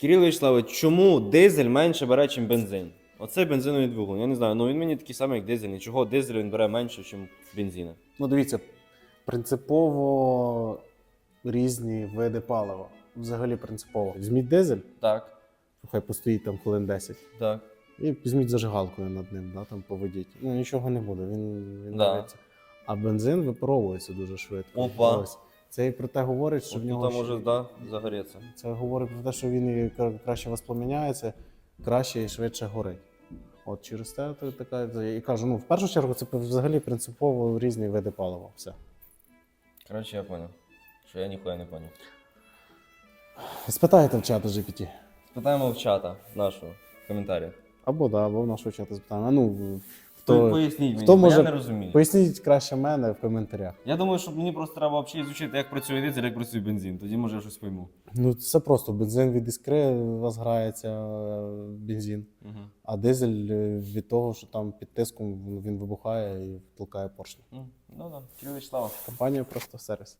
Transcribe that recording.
Кирило Вячеславович, чому дизель менше бере, ніж бензин? Оце бензиновий двигун. Я не знаю, ну він мені такий самий, як дизельний. Чого дизель він бере менше, ніж бензина? Ну, дивіться, принципово різні види палива. Взагалі принципово. Візьміть дизель, Так, хай постоїть там хвилин 10. так. І візьміть зажигалкою над ним, да, там поведіть. Ну нічого не буде, він, він Да. А бензин випаровується дуже швидко. Опа. Ось. Це і про те говорить, що От в нього. ще- може да, загоріться. Це говорить про те, що він краще воспламіняється, краще і швидше горить. От через те така. І кажу, ну в першу чергу це взагалі принципово різні види палива. Все. Коротше, я понял. Що я ніхуя не понял. Спитайте в чату GPT. Спитаємо в чата нашого в коментарях. Або да, або в нашого чату спитаємо. А ну, Хто, хто, поясніть мені, хто бо може- я не розумію. поясніть краще мене в коментарях. Я думаю, що мені просто треба взагалі ізучити, як працює дизель, як працює бензин. Тоді може я щось пойму. Ну, це просто бензин від іскри у вас грається е, бензин, Угу. а дизель е, від того, що там під тиском він- вибухає і толкає поршні. Ну да, Кирило Вячеславович. Компанія просто сервіс.